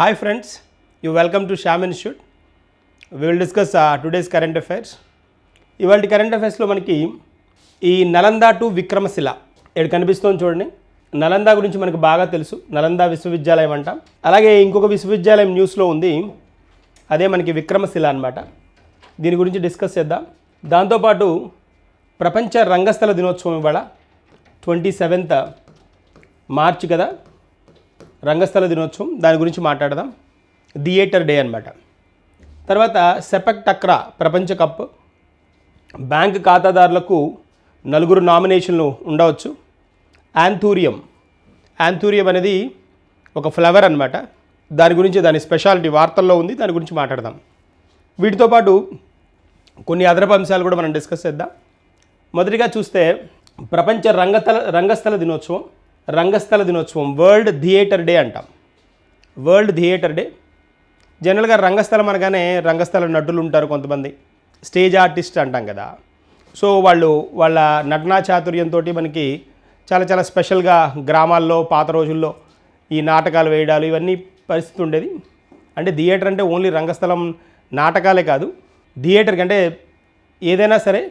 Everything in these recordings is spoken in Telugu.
Hi friends, you welcome to Sham Institute. We will discuss uh, today's current affairs. ఇవాళ కరెంట్ అఫైర్స్లో మనకి ఈ నలంద టు విక్రమశిల ఇక్కడ కనిపిస్తుంది చూడండి. నలంద గురించి మనకు బాగా తెలుసు. నలంద విశ్వవిద్యాలయం అంటాం. అలాగే ఇంకొక విశ్వవిద్యాలయం న్యూస్లో ఉంది. అదే మనకి విక్రమశిల అన్నమాట. దీని గురించి డిస్కస్ చేద్దాం. దాంతోపాటు ప్రపంచ రంగస్థల దినోత్సవం ఇవాళ ట్వంటీ సెవెంత్ మార్చ్ కదా. రంగస్థల దినోత్సవం దాని గురించి మాట్లాడదాం. థియేటర్ డే అన్నమాట. తర్వాత సెపక్ టక్రా ప్రపంచ కప్. బ్యాంక్ ఖాతాదారులకు నలుగురు నామినేషన్లు ఉండవచ్చు. యాంథూరియం యాంథూరియం అనేది ఒక ఫ్లవర్ అన్నమాట. దాని గురించి దాని స్పెషాలిటీ వార్తల్లో ఉంది దాని గురించి మాట్లాడదాం. వీటితో పాటు కొన్ని అదనపు అంశాలు కూడా మనం డిస్కస్ చేద్దాం. మొదటిగా చూస్తే ప్రపంచ రంగతల రంగస్థల దినోత్సవం. రంగస్థల దినోత్సవం వరల్డ్ థియేటర్ డే అంటాం. వరల్డ్ థియేటర్ డే జనరల్గా రంగస్థలం అనగానే రంగస్థల నటులు ఉంటారు కొంతమంది. స్టేజ్ ఆర్టిస్ట్ అంటాం కదా. సో వాళ్ళు వాళ్ళ నటనా చాతుర్యంతో మనకి చాలా చాలా స్పెషల్గా గ్రామాల్లో పాత రోజుల్లో ఈ నాటకాలు వేయడాలు ఇవన్నీ పరిస్థితి ఉండేది. అంటే థియేటర్ అంటే ఓన్లీ రంగస్థలం నాటకాలే కాదు. థియేటర్కి అంటే ఏదైనా సరే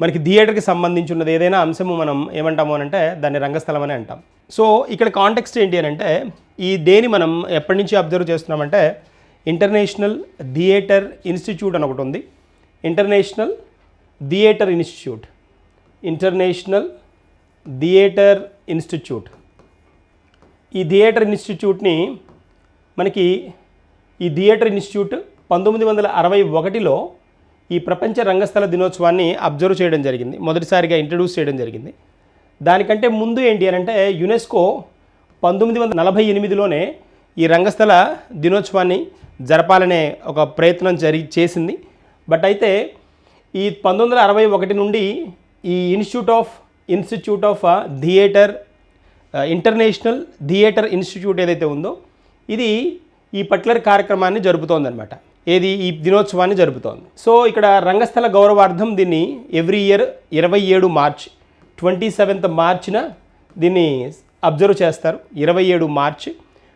మనకి థియేటర్కి సంబంధించి ఉన్నది ఏదైనా అంశము మనం ఏమంటాము అని అంటే దాన్ని రంగస్థలం అని అంటాం. సో ఇక్కడ కాంటెక్స్ట్ ఏంటి అని అంటే ఈ దేని మనం ఎప్పటి నుంచి అబ్జర్వ్ చేస్తున్నామంటే ఇంటర్నేషనల్ థియేటర్ ఇన్స్టిట్యూట్ అని ఒకటి ఉంది. International theatre institute. International theatre institute. ఈ థియేటర్ ఇన్స్టిట్యూట్ని మనకి ఈ థియేటర్ ఇన్స్టిట్యూట్ పంతొమ్మిది వందల అరవై ఒకటిలో ఈ ప్రపంచ రంగస్థల దినోత్సవాన్ని అబ్జర్వ్ చేయడం జరిగింది. మొదటిసారిగా ఇంట్రడ్యూస్ చేయడం జరిగింది. దానికంటే ముందు ఏంటి అని అంటే యునెస్కో పంతొమ్మిది వందల నలభై ఎనిమిదిలోనే ఈ రంగస్థల దినోత్సవాన్ని జరపాలనే ఒక ప్రయత్నం జరి చేసింది. బట్ అయితే ఈ పంతొమ్మిది వందల అరవై ఒకటి నుండి ఈ institute of institute of theatre international theatre institute ఏదైతే ఉందో ఇది ఈ పర్టికులర్ కార్యక్రమాన్ని జరుపుతోందనమాట ఏది ఈ దినోత్సవాన్ని జరుపుతోంది. సో ఇక్కడ రంగస్థల గౌరవార్థం దీన్ని ఎవ్రీ ఇయర్ ఇరవై ఏడు మార్చ్ ట్వంటీ సెవెంత్ మార్చిన దీన్ని అబ్జర్వ్ చేస్తారు. ఇరవై ఏడు March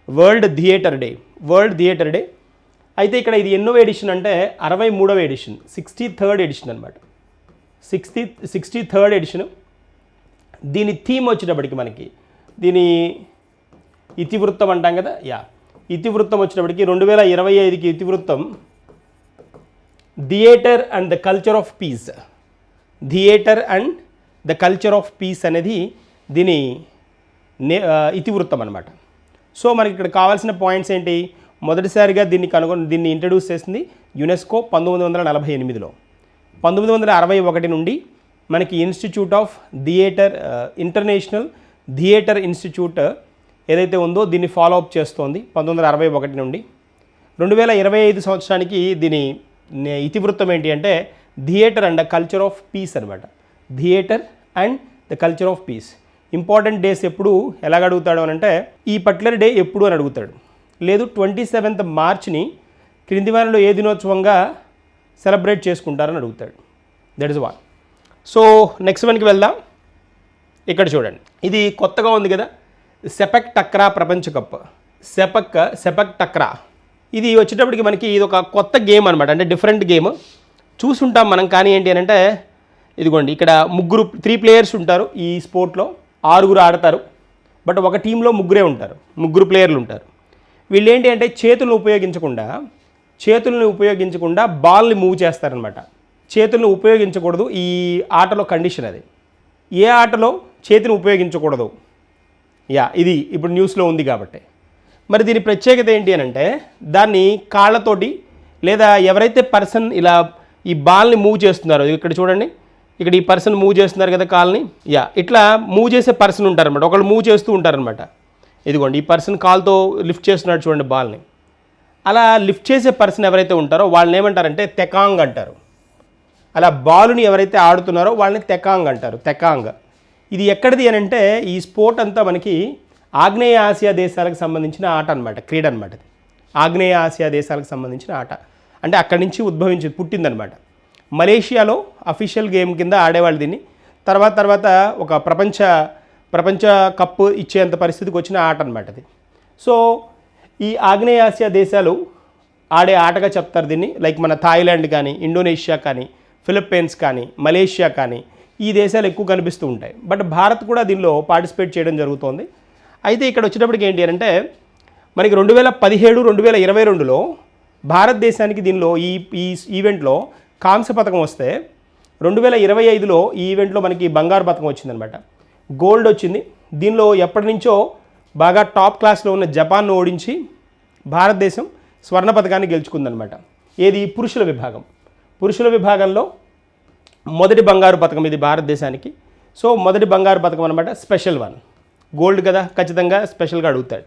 world theatre day world theatre day. అయితే ఇక్కడ ఇది ఎన్నో ఎడిషన్ అంటే అరవై మూడవ ఎడిషన్ సిక్స్టీ థర్డ్ ఎడిషన్ అనమాట సిక్స్టీ సిక్స్టీ థర్డ్ ఎడిషన్. దీని థీమ్ వచ్చేటప్పటికి మనకి దీని ఇతివృత్తం అంటాం కదా యా. ఇతివృత్తం వచ్చినప్పటికీ రెండు వేల ఇరవై ఐదుకి ఇతివృత్తం theatre and the culture of peace. Theatre and the culture of peace అనేది దీని నే ఇతివృత్తం అనమాట సో మనకి ఇక్కడ కావాల్సిన పాయింట్స్ ఏంటి? మొదటిసారిగా దీన్ని కనుగొని దీన్ని ఇంట్రడ్యూస్ చేసింది యునెస్కో పంతొమ్మిది వందల నలభై ఎనిమిదిలో. పంతొమ్మిది వందల అరవై ఒకటి నుండి మనకి institute of theatre international theatre institute ఏదైతే ఉందో దీన్ని ఫాలో అప్ చేస్తోంది పంతొమ్మిది వందల అరవై ఒకటి నుండి. రెండు వేల ఇరవై ఐదు సంవత్సరానికి దీని నే- ఇతివృత్తం ఏంటి అంటే theatre and the culture of peace అనమాట theatre and the culture of peace. Important days ఎప్పుడు ఎలాగ అడుగుతాడు అని అంటే ఈ పర్టికులర్ డే ఎప్పుడు అని అడుగుతాడు. లేదు ట్వంటీ సెవెంత్ మార్చ్ని క్రింది వారంలో ఏ దినోత్సవంగా సెలబ్రేట్ చేసుకుంటారని అడుగుతాడు. That is one so next వన్కి వెళ్దాం. ఇక్కడ చూడండి. ఇది కొత్తగా ఉంది కదా? సెపక్ టక్రా ప్రపంచ కప్. Sepak sepak టక్రా. ఇది వచ్చేటప్పటికి మనకి ఇది ఒక కొత్త గేమ్ అనమాట అంటే డిఫరెంట్ గేమ్. చూసుంటాం మనం కానీ ఏంటి అని అంటే ఇదిగోండి ఇక్కడ ముగ్గురు త్రీ ప్లేయర్స్ ఉంటారు ఈ స్పోర్ట్లో. ఆరుగురు ఆడతారు. బట్ ఒక టీంలో ముగ్గురే ఉంటారు. ముగ్గురు ప్లేయర్లు ఉంటారు. వీళ్ళు ఏంటి అంటే చేతులను ఉపయోగించకుండా చేతులను ఉపయోగించకుండా బాల్ని మూవ్ చేస్తారనమాట చేతులను ఉపయోగించకూడదు. ఈ ఆటలో కండిషన్ అది. ఏ ఆటలో చేతిని ఉపయోగించకూడదు? యా ఇది ఇప్పుడు న్యూస్లో ఉంది కాబట్టి. మరి దీని ప్రత్యేకత ఏంటి అని అంటే దాన్ని కాళ్ళతోటి లేదా ఎవరైతే పర్సన్ ఇలా ఈ బాల్ని మూవ్ చేస్తున్నారో ఇక్కడ చూడండి ఇక్కడ ఈ పర్సన్ మూవ్ చేస్తున్నారు కదా కాల్ని? యా ఇట్లా మూవ్ చేసే పర్సన్ ఉంటారనమాట ఒకళ్ళు మూవ్ చేస్తూ ఉంటారనమాట ఇదిగోండి ఈ పర్సన్ కాల్తో లిఫ్ట్ చేస్తున్నాడు చూడండి బాల్ని. అలా లిఫ్ట్ చేసే పర్సన్ ఎవరైతే ఉంటారో వాళ్ళని ఏమంటారంటే తెకాంగ్ అంటారు. అలా బాలుని ఎవరైతే ఆడుతున్నారో వాళ్ళని తెకాంగ్ అంటారు తెకాంగ్. ఇది ఎక్కడిది అని అంటే ఈ స్పోర్ట్ అంతా మనకి ఆగ్నేయ ఆసియా దేశాలకు సంబంధించిన ఆట అనమాట క్రీడ అనమాట ఆగ్నేయ ఆసియా దేశాలకు సంబంధించిన ఆట. అంటే అక్కడి నుంచి ఉద్భవించి పుట్టిందనమాట మలేషియాలో అఫీషియల్ గేమ్ కింద ఆడేవాళ్ళు దీన్ని. తర్వాత తర్వాత ఒక ప్రపంచ ప్రపంచ కప్పు ఇచ్చేంత పరిస్థితికి వచ్చిన ఆట అనమాట అది. సో ఈ ఆగ్నేయ ఆసియా దేశాలు ఆడే ఆటగా చెప్తారు దీన్ని. లైక్ మన థాయిలాండ్ కానీ ఇండోనేషియా కానీ ఫిలిప్పీన్స్ కానీ మలేషియా కానీ ఈ దేశాలు ఎక్కువ కనిపిస్తూ ఉంటాయి. బట్ భారత్ కూడా దీనిలో పార్టిసిపేట్ చేయడం జరుగుతోంది. అయితే ఇక్కడ వచ్చేటప్పటికి ఏంటి అంటే మనకి రెండు వేల పదిహేడు రెండు వేల ఇరవై రెండులో భారతదేశానికి దీనిలో ఈ ఈ ఈవెంట్లో కాంస్య పథకం వస్తే రెండు వేల ఇరవై ఐదులో ఈ ఈవెంట్లో మనకి బంగారు పథకం వచ్చిందనమాట. గోల్డ్ వచ్చింది. దీనిలో ఎప్పటి నుంచో బాగా టాప్ క్లాస్లో ఉన్న జపాన్ను ఓడించి భారతదేశం స్వర్ణ పథకాన్ని గెలుచుకుందనమాట. ఏది? పురుషుల విభాగం. పురుషుల విభాగంలో మొదటి బంగారు పథకం ఇది భారతదేశానికి. సో మొదటి బంగారు పథకం అనమాట స్పెషల్ వన్. గోల్డ్ కదా ఖచ్చితంగా స్పెషల్గా అడుగుతాడు.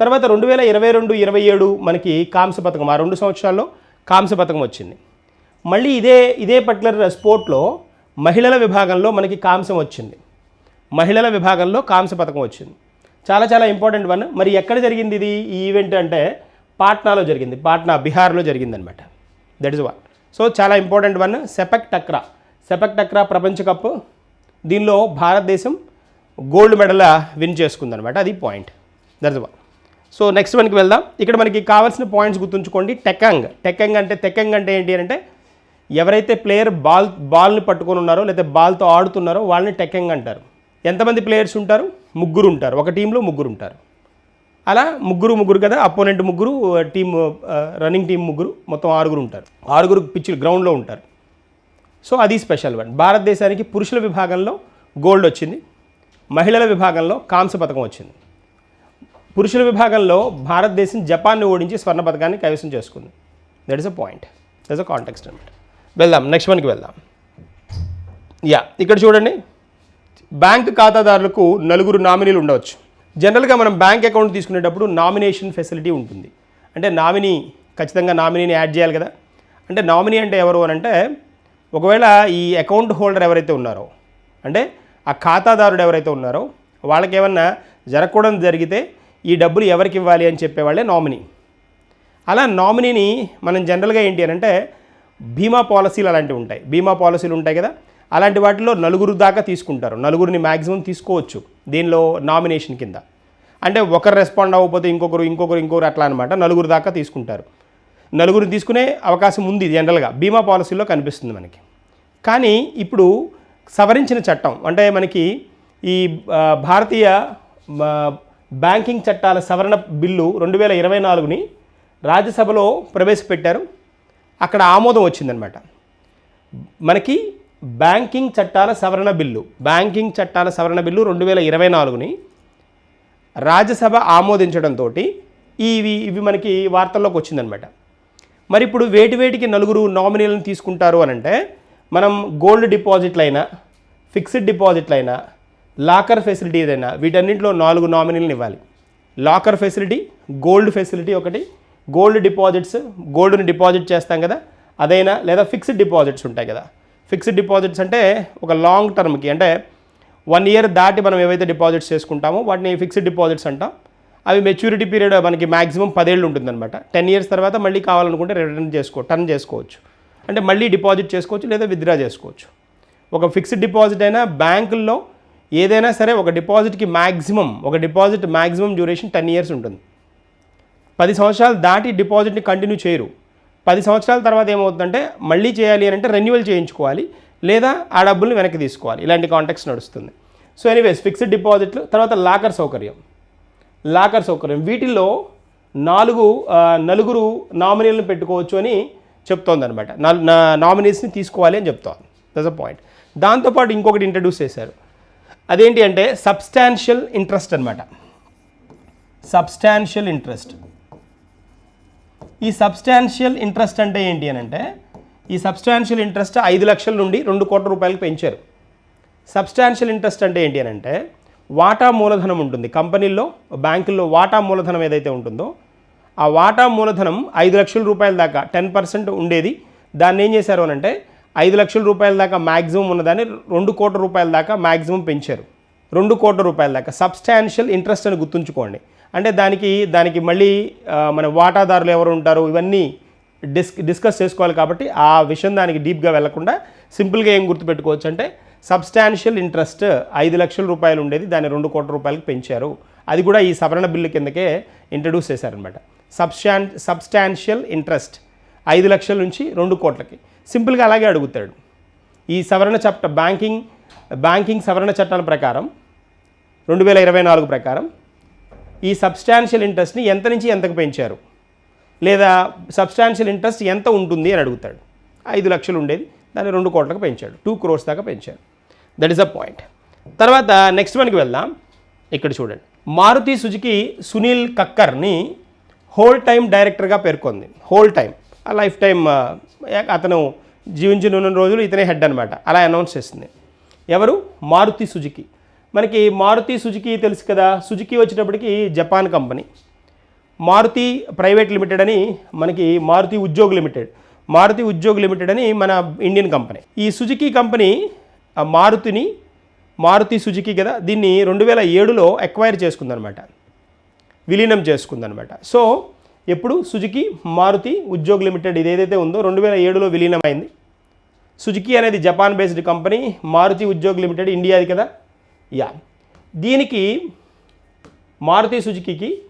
తర్వాత రెండు వేల ఇరవై రెండు ఇరవై ఏడు మనకి కాంస్య పథకం ఆ రెండు సంవత్సరాల్లో కాంస్య పథకం వచ్చింది. మళ్ళీ ఇదే ఇదే పర్టికులర్ స్పోర్ట్లో మహిళల విభాగంలో మనకి కాంస్యం వచ్చింది. మహిళల విభాగంలో కాంస్య పథకం వచ్చింది. చాలా చాలా ఇంపార్టెంట్ వన్ మరి ఎక్కడ జరిగింది ఇది? ఈ ఈవెంట్ అంటే పాట్నాలో జరిగింది. పాట్నా బీహార్లో జరిగిందనమాట దట్ ఇస్ వన్ సో చాలా important one sepak takraw. Sepak takraw ప్రపంచ కప్ దీనిలో భారతదేశం గోల్డ్ మెడల్ విన్ చేసుకుందనమాట అది point. That one so next వన్కి వెళ్దాం. ఇక్కడ మనకి కావాల్సిన పాయింట్స్ గుర్తుంచుకోండి. టెకంగ్ టెకంగ్ అంటే టెకంగ్ అంటే ఏంటి అంటే ఎవరైతే ప్లేయర్ బాల్ బాల్ని పట్టుకొని ఉన్నారో లేదా బాల్తో ఆడుతున్నారో వాళ్ళని టెకంగ్ అంటారు. ఎంతమంది ప్లేయర్స్ ఉంటారు? ముగ్గురు ఉంటారు. ఒక టీంలో ముగ్గురు ఉంటారు. అలా ముగ్గురు ముగ్గురు కదా? అపోనెంట్ ముగ్గురు టీం రన్నింగ్ టీం ముగ్గురు. మొత్తం ఆరుగురు ఉంటారు. ఆరుగురు పిచ్చులు గ్రౌండ్లో ఉంటారు. సో అది స్పెషల్ వన్ భారతదేశానికి పురుషుల విభాగంలో గోల్డ్ వచ్చింది. మహిళల విభాగంలో కాంస్య పథకం వచ్చింది. పురుషుల విభాగంలో భారతదేశం జపాన్ను ఓడించి స్వర్ణ పథకాన్ని కైవసం చేసుకుంది. That is a point that is a context అనమాట వెళ్దాం నెక్స్ట్ వన్కి వెళ్దాం. యా ఇక్కడ చూడండి. బ్యాంక్ ఖాతాదారులకు నలుగురు నామినీలు ఉండవచ్చు. జనరల్గా మనం బ్యాంక్ అకౌంట్ తీసుకునేటప్పుడు నామినేషన్ ఫెసిలిటీ ఉంటుంది. అంటే నామినీ ఖచ్చితంగా నామినీని యాడ్ చేయాలి కదా. అంటే నామినీ అంటే ఎవరు అని అంటే ఒకవేళ ఈ అకౌంట్ హోల్డర్ ఎవరైతే ఉన్నారో అంటే ఆ ఖాతాదారుడు ఎవరైతే ఉన్నారో వాళ్ళకి ఏమన్నా జరగకూడదు జరిగితే ఈ డబ్బులు ఎవరికి ఇవ్వాలి అని చెప్పేవాళ్ళే నామినీ అలా నామినీని మనం జనరల్గా ఏంటి అని అంటే బీమా పాలసీలు అలాంటివి ఉంటాయి. బీమా పాలసీలు ఉంటాయి కదా అలాంటి వాటిలో నలుగురు దాకా తీసుకుంటారు. నలుగురిని మ్యాక్సిమం తీసుకోవచ్చు దీనిలో నామినేషన్ కింద. అంటే ఒకరు రెస్పాండ్ అవ్వకపోతే ఇంకొకరు ఇంకొకరు ఇంకొకరు అట్లా అనమాట నలుగురు దాకా తీసుకుంటారు. నలుగురిని తీసుకునే అవకాశం ఉంది జనరల్గా. బీమా పాలసీలో కనిపిస్తుంది మనకి. కానీ ఇప్పుడు సవరించిన చట్టం అంటే మనకి ఈ భారతీయ బ్యాంకింగ్ చట్టాల సవరణ బిల్లు రెండు వేల ఇరవై నాలుగుని రాజ్యసభలో ప్రవేశపెట్టారు. అక్కడ ఆమోదం వచ్చిందనమాట. మనకి బ్యాంకింగ్ చట్టాల సవరణ బిల్లు బ్యాంకింగ్ చట్టాల సవరణ బిల్లు రెండు వేల ఇరవై నాలుగుని రాజ్యసభ ఆమోదించడంతో ఇవి ఇవి మనకి వార్తల్లోకి వచ్చిందనమాట. మరి ఇప్పుడు వేటి వేటికి నలుగురు నామినీలను తీసుకుంటారు అని అంటే మనం గోల్డ్ డిపాజిట్లైనా ఫిక్స్డ్ డిపాజిట్లైనా లాకర్ ఫెసిలిటీ ఏదైనా వీటన్నింటిలో నాలుగు నామినీలను ఇవ్వాలి. లాకర్ ఫెసిలిటీ గోల్డ్ ఫెసిలిటీ ఒకటి గోల్డ్ డిపాజిట్స్ గోల్డ్ని డిపాజిట్ చేస్తాం కదా అదైనా లేదా ఫిక్స్డ్ డిపాజిట్స్ ఉంటాయి కదా. ఫిక్స్డ్ డిపాజిట్స్ అంటే ఒక లాంగ్ టర్మ్కి అంటే వన్ ఇయర్ దాటి మనం ఏవైతే డిపాజిట్స్ చేసుకుంటామో వాటిని ఫిక్స్డ్ డిపాజిట్స్ అంటాం. అవి మెచ్యూరిటీ పీరియడ్ మనకి మ్యాక్సిమం పదేళ్ళు ఉంటుందన్నమాట. టెన్ ఇయర్స్ తర్వాత మళ్ళీ కావాలనుకుంటే రిటర్న్ చేసుకో టర్న్ చేసుకోవచ్చు. అంటే మళ్ళీ డిపాజిట్ చేసుకోవచ్చు లేదా విత్డ్రా చేసుకోవచ్చు. ఒక ఫిక్స్డ్ డిపాజిట్ అయినా బ్యాంకుల్లో ఏదైనా సరే ఒక డిపాజిట్కి మ్యాక్సిమం ఒక deposit maximum duration ten years ఉంటుంది. పది సంవత్సరాలు దాటి డిపాజిట్ని కంటిన్యూ చేయరు. పది సంవత్సరాల తర్వాత ఏమవుతుందంటే మళ్ళీ చేయాలి అని అంటే రెన్యువల్ చేయించుకోవాలి లేదా ఆ డబ్బుల్ని వెనక్కి తీసుకోవాలి. ఇలాంటి కాంటాక్ట్స్ నడుస్తుంది. సో ఎనీవేస్ ఫిక్స్డ్ డిపాజిట్లు తర్వాత లాకర్ సౌకర్యం. లాకర్ సౌకర్యం. వీటిల్లో నాలుగు నలుగురు నామినీలను పెట్టుకోవచ్చు అని చెప్తోంది అనమాట నామినీస్ని తీసుకోవాలి అని చెప్తోంది. దట్స్ అ పాయింట్ దాంతోపాటు ఇంకొకటి ఇంట్రడ్యూస్ చేశారు. అదేంటి అంటే సబ్స్టాన్షియల్ ఇంట్రెస్ట్ అనమాట సబ్స్టాన్షియల్ ఇంట్రెస్ట్ ఈ సబ్స్టాన్షియల్ ఇంట్రెస్ట్ అంటే ఏంటి అని అంటే ఈ సబ్స్టాన్షియల్ ఇంట్రెస్ట్ ఐదు లక్షల నుండి రెండు కోట్ల రూపాయలకు పెంచారు. సబ్స్టాన్షియల్ ఇంట్రెస్ట్ అంటే ఏంటి అని అంటే వాటా మూలధనం ఉంటుంది. కంపెనీల్లో బ్యాంకుల్లో వాటా మూలధనం ఏదైతే ఉంటుందో ఆ వాటా మూలధనం ఐదు లక్షల రూపాయల దాకా టెన్ పర్సెంట్ ఉండేది. దాన్ని ఏం చేశారు అని అంటే ఐదు లక్షల రూపాయల దాకా మ్యాక్సిమం ఉన్నదాన్ని రెండు కోట్ల రూపాయల దాకా మ్యాక్సిమం పెంచారు. రెండు కోట్ల రూపాయల దాకా. సబ్స్టాన్షియల్ ఇంట్రెస్ట్ అని గుర్తుంచుకోండి. అంటే దానికి దానికి మళ్ళీ మన వాటాదారులు ఎవరు ఉంటారు? ఇవన్నీ డిస్ డిస్కస్ చేసుకోవాలి కాబట్టి ఆ విషయం దానికి డీప్గా వెళ్ళకుండా సింపుల్గా ఏం గుర్తుపెట్టుకోవచ్చు అంటే సబ్స్టాన్షియల్ ఇంట్రెస్ట్ ఐదు లక్షల రూపాయలు ఉండేది దాన్ని రెండు కోట్ల రూపాయలకు పెంచారు. అది కూడా ఈ సవరణ బిల్లు కిందకే ఇంట్రడ్యూస్ చేశారనమాట సబ్స్టాన్ సబ్స్టాన్షియల్ ఇంట్రెస్ట్ ఐదు లక్షల నుంచి రెండు కోట్లకి. సింపుల్గా అలాగే అడుగుతాడు. ఈ సవరణ చట్ట బ్యాంకింగ్ బ్యాంకింగ్ సవరణ చట్టాల ప్రకారం రెండు వేల ఇరవై నాలుగు ప్రకారం ఈ సబ్స్టాన్షియల్ ఇంట్రెస్ట్ని ఎంత నుంచి ఎంతకు పెంచారు? లేదా సబ్స్టాన్షియల్ ఇంట్రెస్ట్ ఎంత ఉంటుంది అని అడుగుతాడు. ఐదు లక్షలు ఉండేది దాన్ని రెండు కోట్లకు పెంచాడు టూ క్రోర్స్ దాకా పెంచాడు. దట్ ఈస్ అ పాయింట్ తర్వాత నెక్స్ట్ వన్కి వెళ్దాం. ఇక్కడ చూడండి. మారుతి సుజుకి సునీల్ కక్కర్ని హోల్ టైం డైరెక్టర్గా పేర్కొంది. హోల్ టైం ఆ లైఫ్ టైం అతను జీవించిన ఉన్న రోజులు ఇతనే హెడ్ అనమాట అలా అనౌన్స్ చేస్తుంది ఎవరు? మారుతి సుజుకి. మనకి మారుతి సుజుకి తెలుసు కదా. సుజుకి వచ్చేటప్పటికి Japan company Maruti private limited అని మనకి మారుతి ఉద్యోగ్ లిమిటెడ్. మారుతి ఉద్యోగ్ లిమిటెడ్ అని మన ఇండియన్ కంపెనీ. ఈ సుజుకి కంపెనీ మారుతిని మారుతి సుజుకి కదా దీన్ని రెండు వేల ఏడులో ఎక్వైర్ చేసుకుందనమాట. విలీనం చేసుకుందనమాట. సో ఎప్పుడు సుజుకి మారుతి ఉద్యోగ్ లిమిటెడ్ ఇది ఏదైతే ఉందో రెండు వేల ఏడులో విలీనమైంది. సుజుకి అనేది Japan based company Maruti Udyog limited ఇండియాది కదా. యా. దీనికి Maruti సుజుకికి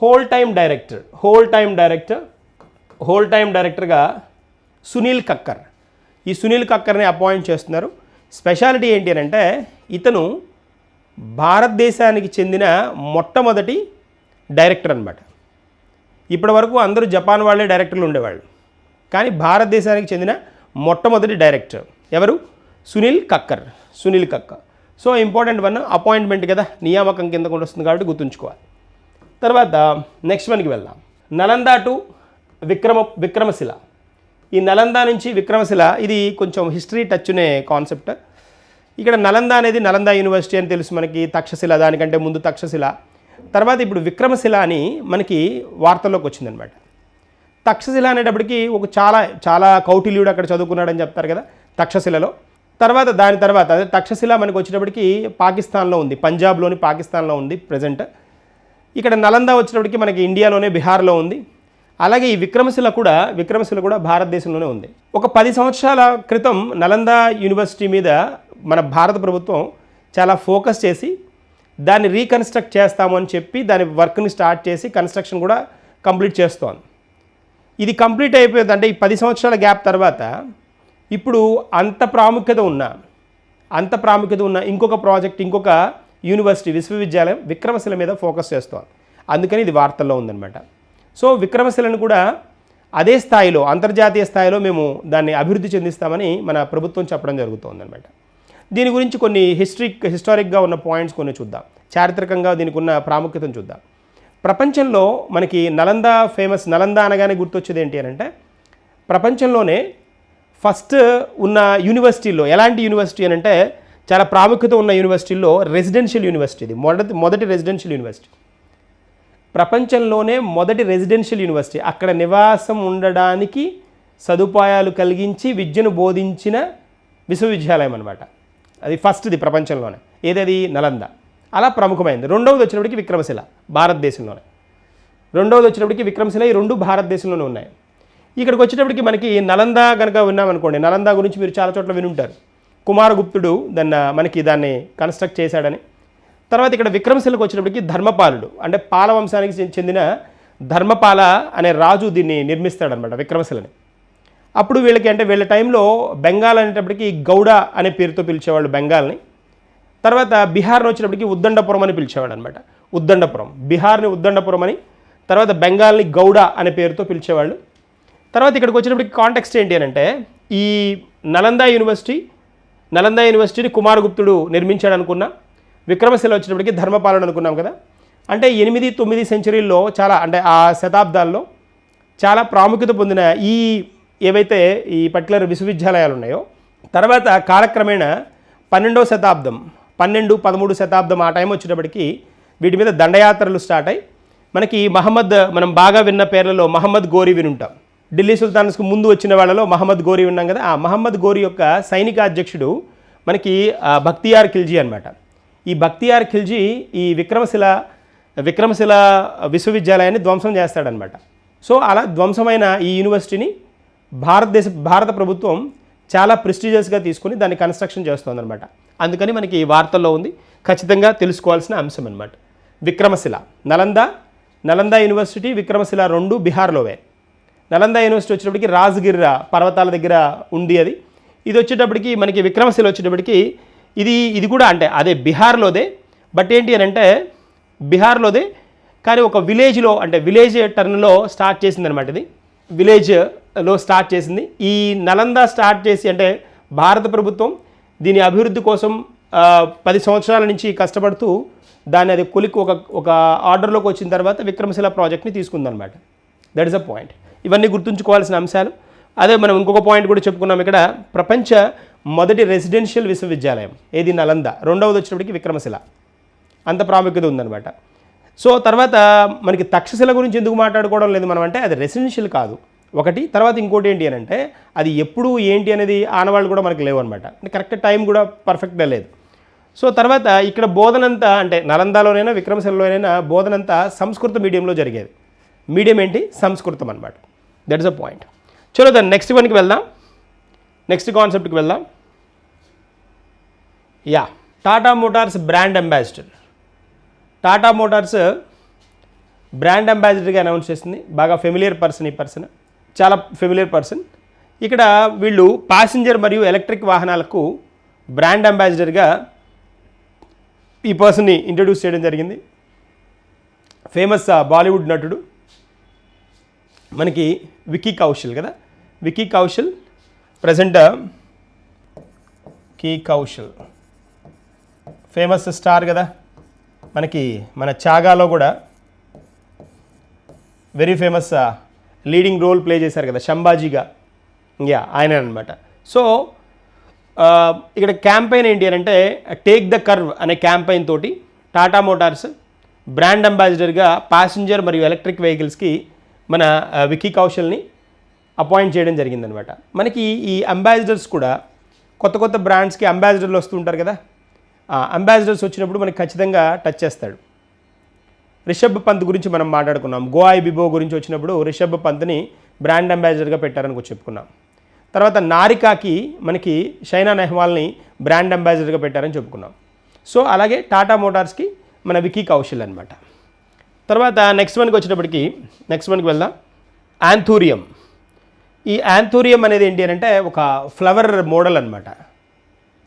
whole time director whole time director whole time డైరెక్టర్గా సునీల్ కక్కర్. ఈ సునీల్ కక్కర్ని అపాయింట్ చేస్తున్నారు. స్పెషాలిటీ ఏంటి అని అంటే ఇతను భారతదేశానికి చెందిన మొట్టమొదటి డైరెక్టర్ అనమాట ఇప్పటి వరకు అందరూ జపాన్ వాళ్ళే డైరెక్టర్లు ఉండేవాళ్ళు. కానీ భారతదేశానికి చెందిన మొట్టమొదటి డైరెక్టర్ ఎవరు? Sunil Kakkar Sunil Kakkar so important one appointment కదా నియామకం కింద కూడా వస్తుంది కాబట్టి గుర్తుంచుకోవాలి. తర్వాత నెక్స్ట్ వన్కి వెళ్దాం. నలంద టు విక్రమ విక్రమశిల. ఈ నలంద నుంచి విక్రమశిల ఇది కొంచెం హిస్టరీ టచ్ అనే కాన్సెప్ట్ ఇక్కడ నలంద అనేది నలంద యూనివర్సిటీ అని తెలుసు మనకి తక్షశిల దానికంటే ముందు తక్షశిల. తర్వాత ఇప్పుడు విక్రమశిల అని మనకి వార్తల్లోకి వచ్చిందనమాట. తక్షశిల అనేటప్పటికి ఒక చాలా చాలా కౌటిల్యుడు అక్కడ చదువుకున్నాడని చెప్తారు కదా తక్షశిలలో. తర్వాత దాని తర్వాత అదే తక్షశిల మనకు వచ్చేటప్పటికి పాకిస్తాన్లో ఉంది పంజాబ్లోని పాకిస్తాన్లో ఉంది ప్రజెంట్ ఇక్కడ నలంద వచ్చినప్పటికి మనకి ఇండియాలోనే బీహార్లో ఉంది. అలాగే ఈ విక్రమశిల కూడా విక్రమశిల కూడా భారతదేశంలోనే ఉంది. ఒక పది సంవత్సరాల క్రితం నలంద యూనివర్సిటీ మీద మన భారత ప్రభుత్వం చాలా ఫోకస్ చేసి దాన్ని రీకన్స్ట్రక్ట్ చేస్తాము అని చెప్పి దాని వర్క్ని స్టార్ట్ చేసి కన్స్ట్రక్షన్ కూడా కంప్లీట్ చేస్తోంది. ఇది కంప్లీట్ అయిపోయింది అంటే ఈ పది సంవత్సరాల గ్యాప్ తర్వాత ఇప్పుడు అంత ప్రాముఖ్యత ఉన్న అంత ప్రాముఖ్యత ఉన్న ఇంకొక ప్రాజెక్ట్ ఇంకొక యూనివర్సిటీ విశ్వవిద్యాలయం విక్రమశిల మీద ఫోకస్ చేస్తోంది. అందుకని ఇది వార్తల్లో ఉందన్నమాట. సో విక్రమశిలను కూడా అదే స్థాయిలో అంతర్జాతీయ స్థాయిలో మేము దాన్ని అభివృద్ధి చెందిస్తామని మన ప్రభుత్వం చెప్పడం జరుగుతుందన్నమాట. దీని గురించి కొన్ని హిస్టరిక్ హిస్టారిక్గా ఉన్న పాయింట్స్ కొన్ని చూద్దాం. చారిత్రకంగా దీనికి ఉన్న ప్రాముఖ్యతను చూద్దాం. ప్రపంచంలో మనకి నలంద ఫేమస్ నలంద అనగానే గుర్తొచ్చేది ఏంటి అని అంటే ప్రపంచంలోనే ఫస్ట్ ఉన్న యూనివర్సిటీలో ఎలాంటి యూనివర్సిటీ అని అంటే చాలా ప్రాముఖ్యత ఉన్న యూనివర్సిటీల్లో రెసిడెన్షియల్ యూనివర్సిటీ ఇది. మొదటి మొదటి రెసిడెన్షియల్ యూనివర్సిటీ. ప్రపంచంలోనే మొదటి రెసిడెన్షియల్ యూనివర్సిటీ. అక్కడ నివాసం ఉండడానికి సదుపాయాలు కలిగించి విద్యను బోధించిన విశ్వవిద్యాలయం అనమాట అది ఫస్ట్ది ప్రపంచంలోనే. ఏదది? నలంద. అలా ప్రముఖమైంది. రెండవది వచ్చినప్పటికి విక్రమశిల భారతదేశంలోనే. రెండవది వచ్చినప్పటికి విక్రమశిల ఈ రెండు భారతదేశంలోనే ఉన్నాయి. ఇక్కడికి వచ్చేటప్పటికి మనకి నలంద కనుక విన్నామనుకోండి నలంద గురించి మీరు చాలా చోట్ల వినుంటారు. కుమారగుప్తుడు దాన్ని మనకి దాన్ని కన్స్ట్రక్ట్ చేశాడని. తర్వాత ఇక్కడ విక్రమశిలకు వచ్చినప్పటికి ధర్మపాలుడు అంటే పాలవంశానికి చెందిన ధర్మపాల అనే రాజు దీన్ని నిర్మిస్తాడనమాట విక్రమశిలని. అప్పుడు వీళ్ళకి అంటే వీళ్ళ టైంలో బెంగాల్ అనేటప్పటికి గౌడ అనే పేరుతో పిలిచేవాళ్ళు బెంగాల్ని. తర్వాత బీహార్ని వచ్చినప్పటికి ఉద్దండపురం అని పిలిచేవాడు అనమాట ఉద్దండపురం బీహార్ని ఉద్దండపురం అని తర్వాత బెంగాల్ని గౌడ అనే పేరుతో పిలిచేవాళ్ళు. తర్వాత ఇక్కడికి వచ్చినప్పటికి కాంటెక్స్ట్ ఏంటి అని అంటే ఈ నలంద యూనివర్సిటీ నలంద యూనివర్సిటీని కుమారగుప్తుడు నిర్మించాడు అనుకున్నా విక్రమశిల వచ్చినప్పటికీ ధర్మపాలన అనుకున్నాం కదా. అంటే ఎనిమిది తొమ్మిది సెంచరీల్లో చాలా అంటే ఆ శతాబ్దాల్లో చాలా ప్రాముఖ్యత పొందిన ఈ ఏవైతే ఈ పర్టికులర్ విశ్వవిద్యాలయాలు ఉన్నాయో తర్వాత కాలక్రమేణా పన్నెండవ శతాబ్దం పన్నెండు పదమూడు శతాబ్దం ఆ టైం వచ్చేటప్పటికి వీటి మీద దండయాత్రలు స్టార్ట్ అయ్యి మనకి మహమ్మద్ మనం బాగా విన్న పేర్లలో మహమ్మద్ గోరీ వినుంటాం. ఢిల్లీ సుల్తాన్స్కు ముందు వచ్చిన వాళ్ళలో మహమ్మద్ గోరీ ఉన్నాం కదా ఆ మహమ్మద్ గోరీ యొక్క సైనిక అధ్యక్షుడు మనకి భక్తియార్ ఖిల్జీ అనమాట ఈ భక్తియార్ ఖిల్జీ ఈ విక్రమశిల విక్రమశిల విశ్వవిద్యాలయాన్ని ధ్వంసం చేస్తాడనమాట సో అలా ధ్వంసమైన ఈ యూనివర్సిటీని భారతదేశ భారత ప్రభుత్వం చాలా ప్రెస్టీజియస్గా తీసుకుని దాన్ని కన్స్ట్రక్షన్ చేస్తోందనమాట అందుకని మనకి ఈ వార్తల్లో ఉంది. ఖచ్చితంగా తెలుసుకోవాల్సిన అంశం అనమాట విక్రమశిల నలంద నలంద యూనివర్సిటీ విక్రమశిల రెండు బీహార్లోవే. నలంద యూనివర్సిటీ వచ్చేటప్పటికి రాజగిర్ర పర్వతాల దగ్గర ఉంది అది. ఇది వచ్చేటప్పటికి మనకి విక్రమశిల వచ్చేటప్పటికి ఇది ఇది కూడా అంటే అదే బీహార్లోదే. బట్ ఏంటి అని అంటే బీహార్లోదే కానీ ఒక విలేజ్లో అంటే విలేజ్ టర్న్లో స్టార్ట్ చేసింది అనమాట ఇది. విలేజ్లో స్టార్ట్ చేసింది. ఈ నలంద స్టార్ట్ చేసి అంటే భారత ప్రభుత్వం దీని అభివృద్ధి కోసం పది సంవత్సరాల నుంచి కష్టపడుతూ దాన్ని అది కొలిక్ ఒక ఒక ఆర్డర్లోకి వచ్చిన తర్వాత విక్రమశిల ప్రాజెక్ట్ని తీసుకుందనమాట దట్ ఇస్ అ పాయింట్ ఇవన్నీ గుర్తుంచుకోవాల్సిన అంశాలు. అదే మనం ఇంకొక పాయింట్ కూడా చెప్పుకున్నాం ఇక్కడ ప్రపంచ మొదటి రెసిడెన్షియల్ విశ్వవిద్యాలయం ఏది? నలంద. రెండవది వచ్చినప్పటికి విక్రమశిల. అంత ప్రాముఖ్యత ఉందన్నమాట. సో తర్వాత మనకి తక్షశిల గురించి ఎందుకు మాట్లాడుకోవడం లేదు మనం అంటే అది రెసిడెన్షియల్ కాదు. ఒకటి తర్వాత ఇంకోటి ఏంటి అని అంటే అది ఎప్పుడు ఏంటి అనేది ఆనవాళ్ళు కూడా మనకి లేవు అనమాట అంటే కరెక్ట్ టైం కూడా పర్ఫెక్ట్గా లేదు. సో తర్వాత ఇక్కడ బోధనంతా అంటే నలందాలోనైనా విక్రమశిలలోనైనా బోధనంతా సంస్కృత మీడియంలో జరిగేది. మీడియం ఏంటి? సంస్కృతం అనమాట దట్ ఇస్ అ పాయింట్ చలో దాన్ని నెక్స్ట్ వన్కి వెళ్దాం. నెక్స్ట్ కాన్సెప్ట్కి వెళ్దాం. Yeah Tata Motors brand ambassador Tata Motors brand అంబాసిడర్గా announce చేసింది. బాగా ఫెమిలియర్ పర్సన్ ఈ పర్సన్ చాలా ఫెమిలియర్ పర్సన్ ఇక్కడ వీళ్ళు ప్యాసింజర్ మరియు ఎలక్ట్రిక్ వాహనాలకు బ్రాండ్ అంబాసిడర్గా ఈ పర్సన్ని ఇంట్రడ్యూస్ చేయడం జరిగింది. ఫేమస్ బాలీవుడ్ uh, నటుడు. మనకి వికీ కౌశల్ కదా? వికీ కౌశల్ ప్రజెంట్ కీ కౌశల్. ఫేమస్ స్టార్ కదా? మనకి మన చాగాలో కూడా very famous leading role play చేశారు కదా శంబాజీగా యా ఆయన అనమాట సో uh, ఇక్కడ క్యాంపెయిన్ ఏంటి అని అంటే టేక్ ద కర్వ్ అనే క్యాంపెయిన్ తోటి టాటా మోటార్స్ బ్రాండ్ అంబాసిడర్గా ప్యాసింజర్ మరియు ఎలక్ట్రిక్ వెహికల్స్కి మన విక్కీ వికీ కౌశల్ని అపాయింట్ చేయడం జరిగిందనమాట. మనకి ఈ అంబాసిడర్స్ కూడా కొత్త కొత్త బ్రాండ్స్కి అంబాసిడర్లు వస్తుంటారు కదా? అంబాసిడర్స్ వచ్చినప్పుడు మనకి ఖచ్చితంగా టచ్ చేస్తాడు. రిషబ్ పంత్ గురించి మనం మాట్లాడుకున్నాం. గోఐ బిబో గురించి వచ్చినప్పుడు రిషబ్ పంత్ని బ్రాండ్ అంబాసిడర్గా పెట్టారని కూడా చెప్పుకున్నాం. తర్వాత నారికాకి మనకి షైనా నెహ్వాల్ని బ్రాండ్ అంబాసిడర్గా పెట్టారని చెప్పుకున్నాం. సో అలాగే టాటా మోటార్స్కి మన వికీ కౌశల్ అనమాట తర్వాత నెక్స్ట్ వన్కి వచ్చేటప్పటికి నెక్స్ట్ వన్కి వెళ్దాం. యాంథూరియం ఈ యాంథూరియం అనేది ఏంటి అని అంటే ఒక ఫ్లవర్ మోడల్ అనమాట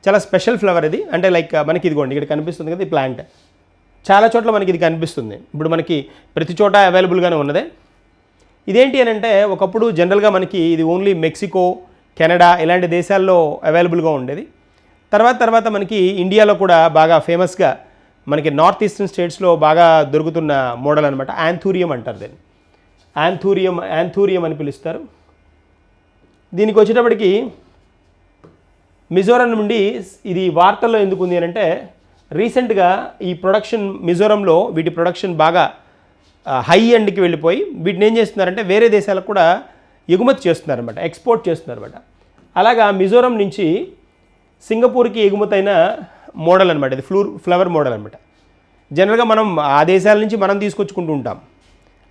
చాలా స్పెషల్ ఫ్లవర్ ఇది. అంటే లైక్ మనకి ఇదిగోండి ఇక్కడ కనిపిస్తుంది కదా ఈ ప్లాంట్ చాలా చోట్ల మనకి ఇది కనిపిస్తుంది. ఇప్పుడు మనకి ప్రతి చోట అవైలబుల్గానే ఉన్నదే. ఇదేంటి అని అంటే ఒకప్పుడు జనరల్గా మనకి ఇది ఓన్లీ మెక్సికో కెనడా ఇలాంటి దేశాల్లో అవైలబుల్గా ఉండేది. తర్వాత తర్వాత మనకి ఇండియాలో కూడా బాగా ఫేమస్గా మనకి నార్త్ ఈస్టర్న్ స్టేట్స్లో బాగా దొరుకుతున్న మోడల్ అనమాట యాంథూరియం అంటారు దీన్ని. యాంథూరియం యాంథూరియం అని పిలుస్తారు. దీనికి వచ్చేటప్పటికి మిజోరం నుండి ఇది వార్తల్లో ఎందుకు ఉంది అని అంటే రీసెంట్గా ఈ ప్రొడక్షన్ మిజోరంలో వీటి ప్రొడక్షన్ బాగా హై ఎండ్కి వెళ్ళిపోయి వీటిని ఏం చేస్తున్నారంటే వేరే దేశాలకు కూడా ఎగుమతి చేస్తున్నారనమాట ఎక్స్పోర్ట్ చేస్తున్నారన్నమాట. అలాగా మిజోరం నుంచి సింగపూర్కి ఎగుమతైన మోడల్ అనమాట ఇది ఫ్లూర్ ఫ్లవర్ మోడల్ అనమాట జనరల్గా మనం ఆ దేశాల నుంచి మనం తీసుకొచ్చుకుంటూ ఉంటాం.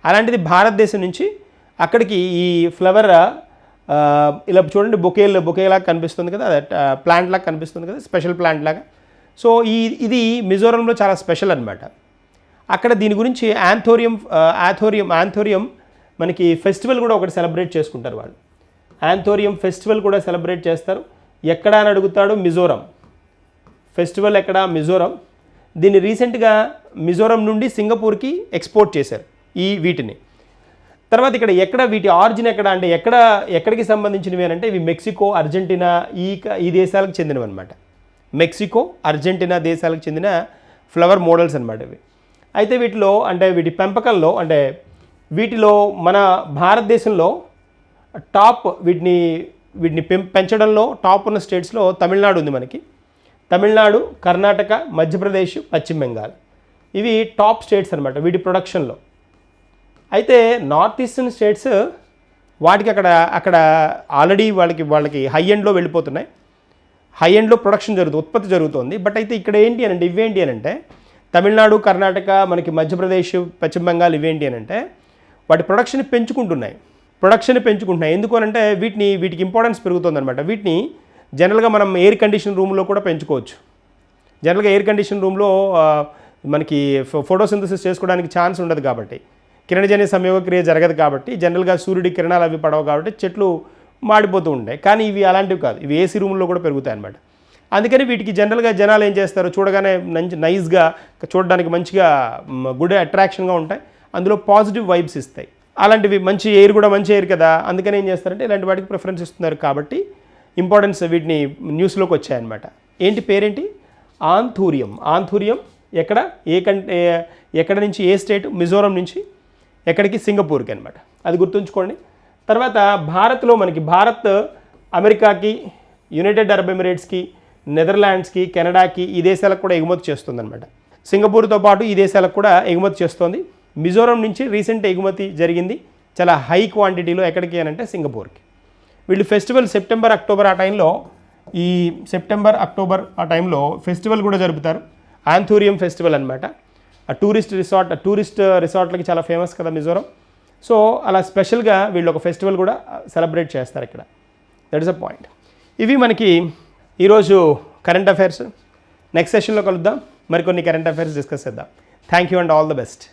అలాంటిది భారతదేశం నుంచి అక్కడికి ఈ ఫ్లవర్ ఇలా చూడండి బొకేల్ బొకేలాగా కనిపిస్తుంది కదా ప్లాంట్ లాగా కనిపిస్తుంది కదా స్పెషల్ ప్లాంట్ లాగా. సో ఈ ఇది మిజోరంలో చాలా స్పెషల్ అనమాట అక్కడ దీని గురించి యాంథోరియం ఆథోరియం యాంథోరియం మనకి ఫెస్టివల్ కూడా ఒకటి సెలబ్రేట్ చేసుకుంటారు వాళ్ళు. యాంథోరియం ఫెస్టివల్ కూడా సెలబ్రేట్ చేస్తారు. ఎక్కడ అని అడుగుతాడు మిజోరం. ఫెస్టివల్ ఎక్కడ? మిజోరం. దీన్ని రీసెంట్గా మిజోరం నుండి సింగపూర్కి ఎక్స్పోర్ట్ చేశారు ఈ వీటిని. తర్వాత ఇక్కడ ఎక్కడ వీటి ఆరిజిన్ ఎక్కడ? అంటే ఎక్కడ ఎక్కడికి సంబంధించినవి అని అంటే ఇవి మెక్సికో అర్జెంటీనా ఈ క- ఈ దేశాలకు చెందినవి అనమాట మెక్సికో అర్జెంటీనా దేశాలకు చెందిన ఫ్లవర్ మోడల్స్ అనమాట ఇవి. అయితే వీటిలో అంటే వీటి పెంపకంలో అంటే వీటిలో మన భారతదేశంలో టాప్ వీటిని వీటిని పెం పెంచడంలో టాప్ ఉన్న స్టేట్స్లో తమిళనాడు ఉంది మనకి. తమిళనాడు కర్ణాటక మధ్యప్రదేశ్ పశ్చిమ బెంగాల్. ఇవి టాప్ స్టేట్స్ అనమాట వీటి ప్రొడక్షన్లో. అయితే నార్త్ ఈస్టర్న్ స్టేట్స్ వాటికి అక్కడ అక్కడ ఆల్రెడీ వాళ్ళకి వాళ్ళకి హై ఎండ్లో వెళ్ళిపోతున్నాయి. హై ఎండ్లో ప్రొడక్షన్ జరుగుతుంది ఉత్పత్తి జరుగుతుంది. బట్ అయితే ఇక్కడ ఏంటి అని అంటే ఇవేంటి అని అంటే తమిళనాడు కర్ణాటక మనకి మధ్యప్రదేశ్ పశ్చిమ బెంగాల్ ఇవేంటి అని అంటే వాటి ప్రొడక్షన్ పెంచుకుంటున్నాయి. ప్రొడక్షన్ పెంచుకుంటున్నాయి. ఎందుకు అనంటే వీటిని వీటికి ఇంపార్టెన్స్ పెరుగుతుంది అనమాట వీటిని జనరల్గా మనం ఎయిర్ కండిషన్ రూమ్లో కూడా పెంచుకోవచ్చు. జనరల్గా ఎయిర్ కండిషన్ రూమ్లో మనకి ఫోటోసింథసిస్ చేసుకోవడానికి ఛాన్స్ ఉండదు కాబట్టి. కిరణజన్య సంయోగక్రియ జరగదు కాబట్టి జనరల్గా సూర్యుడి కిరణాలు అవి పడవు కాబట్టి చెట్లు మాడిపోతూ ఉంటాయి. కానీ ఇవి అలాంటివి కాదు. ఇవి ఏసీ రూమ్లో కూడా పెరుగుతాయి అనమాట అందుకని వీటికి జనరల్గా జనాలు ఏం చేస్తారు? చూడగానే మంచి నైస్గా చూడడానికి మంచిగా గుడ్ అట్రాక్షన్గా ఉంటాయి. అందులో పాజిటివ్ వైబ్స్ ఇస్తాయి. అలాంటివి మంచి ఎయిర్ కూడా మంచి ఎయిర్ కదా. అందుకని ఏం చేస్తారంటే ఇలాంటి వాటికి ప్రిఫరెన్స్ ఇస్తున్నారు కాబట్టి ఇంపార్టెన్స్ వీటిని న్యూస్లోకి వచ్చాయన్నమాట. ఏంటి పేరేంటి? ఆంథూరియం. ఆంథూరియం ఎక్కడ? ఏ కంటే ఎక్కడ నుంచి? ఏ స్టేట్? మిజోరం నుంచి? ఎక్కడికి? సింగపూర్కి అనమాట అది గుర్తుంచుకోండి. తర్వాత భారత్లో మనకి భారత్ అమెరికాకి యునైటెడ్ అరబ్ ఎమిరేట్స్కి నెదర్లాండ్స్కి కెనడాకి ఈ దేశాలకు కూడా ఎగుమతి చేస్తుందన్నమాట. సింగపూర్తో పాటు ఈ దేశాలకు కూడా ఎగుమతి చేస్తోంది. మిజోరం నుంచి రీసెంట్ ఎగుమతి జరిగింది. చాలా హై క్వాంటిటీలో ఎక్కడికి అని అంటే సింగపూర్కి. వీళ్ళు ఫెస్టివల్ సెప్టెంబర్ అక్టోబర్ ఆ టైంలో ఈ సెప్టెంబర్ అక్టోబర్ ఆ టైంలో ఫెస్టివల్ కూడా జరుపుతారు. ఆంథూరియం ఫెస్టివల్ అనమాట ఆ టూరిస్ట్ రిసార్ట్ ఆ టూరిస్ట్ రిసార్ట్లకి చాలా ఫేమస్ కదా మిజోరం. సో అలా స్పెషల్గా వీళ్ళు ఒక ఫెస్టివల్ కూడా సెలబ్రేట్ చేస్తారు ఇక్కడ. దట్ ఇస్ అ పాయింట్ ఇవి మనకి ఈరోజు కరెంట్ అఫైర్స్. నెక్స్ట్ సెషన్లో కలుద్దాం. మరికొన్ని కరెంట్ అఫైర్స్ డిస్కస్ చేద్దాం. Thank you and all the best